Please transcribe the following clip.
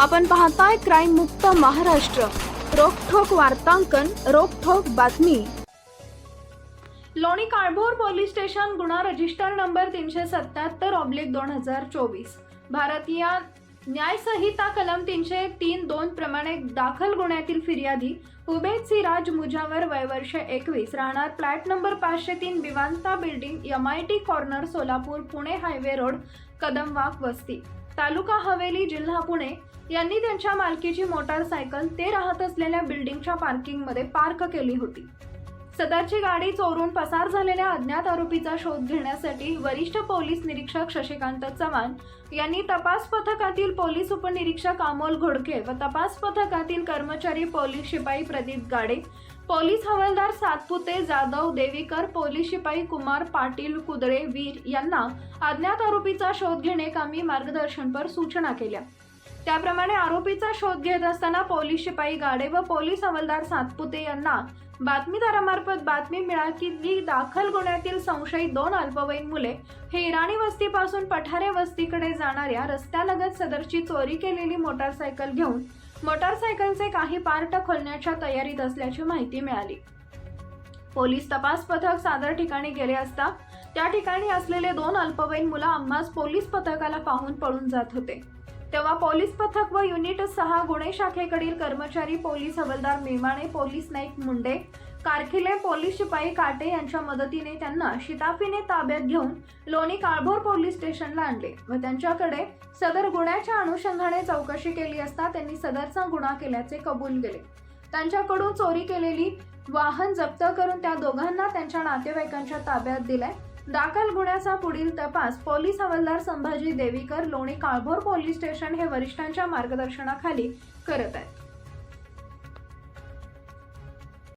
आपण पाहताय क्राईम मुक्त महाराष्ट्र. रोखोक वार्तांकन रोखोक बातमी. लोणी काळभोर पोलीस स्टेशन गुन्हा रजिस्टर नंबर तीनशे सत्याहत्तर ऑब्लिक दोन हजार चोवीस. भारतीय न्यायसंहिता कलम तीनशे तीन दोन प्रमाणे दाखल गुन्ह्यातील फिर्यादी उबेद सिराज मुजावर वयवर्ष एकवीस राहणार फ्लॅट नंबर पाचशे तीन Vivanta building M I T corner Solapur Pune highway road Kadamwak Vasti. Taluka Haveli जिल्हा पुणे. यांनी त्यांच्या मालकीची मोटारसायकल ते राहत असलेल्या बिल्डिंगच्या पार्किंगमध्ये पार्क केली होती. सदरची गाडी चोरून पसार झालेल्या अज्ञात आरोपीचा शोध घेण्यासाठी वरिष्ठ पोलीस निरीक्षक शशिकांत चव्हाण यांनी तपास पथकातील पोलीस उपनिरीक्षक अमोल घोडके व तपास पथकातील कर्मचारी पोलीस शिपाई प्रदीप गाडे पोलीस हवालदार सातपुते जाधव देवीकर पोलीस शिपाई कुमार पाटील कुदळे वीर यांना अज्ञात आरोपीचा शोध घेणे कामी मार्गदर्शनपर सूचना केल्या. त्याप्रमाणे आरोपीचा शोध घेत असताना पोलीस शिपाई गाडे व पोलीस हवालदार सातपुते यांना बातमीदारामार्फत बातमी मिळाली की दाखल गुन्ह्यातील संशयित दोन अल्पवयीन मुले हे इराणी वस्तीपासून पठारे वस्तीकडे जाणाऱ्या रस्त्यालगत सदरची चोरी केलेली मोटारसायकल घेऊन मोटारसायकलचे काही पार्ट खोलण्याच्या तयारीत असल्याची माहिती मिळाली. पोलीस तपास पथक सादर ठिकाणी गेले असता त्या ठिकाणी असलेले दोन अल्पवयीन मुलं आम्हास पोलीस पथकाला पाहून पळून जात होते. तेव्हा पोलीस पथक व युनिट सहा गुन्हे शाखेकडील कर्मचारी police havaldar Memane police Naik Munde Karkhile police शिपाई काटे यांच्या मदतीने त्यांना शिताफीने ताब्यात घेऊन लोणी काळभोर पोलीस स्टेशनला आणले व त्यांच्याकडे सदर गुन्ह्याच्या अनुषंगाने चौकशी केली असता त्यांनी सदरचा गुन्हा केल्याचे कबूल केले. त्यांच्याकडून चोरी केलेली वाहन जप्त करून त्या दोघांना त्यांच्या नातेवाईकांच्या ताब्यात दिले दाखल गुन्ह्याचा पुढील तपास पोलीस हवालदार संभाजी देवीकर लोणी काळभोर पोलीस स्टेशन हे वरिष्ठांच्या मार्गदर्शनाखाली करत आहेत.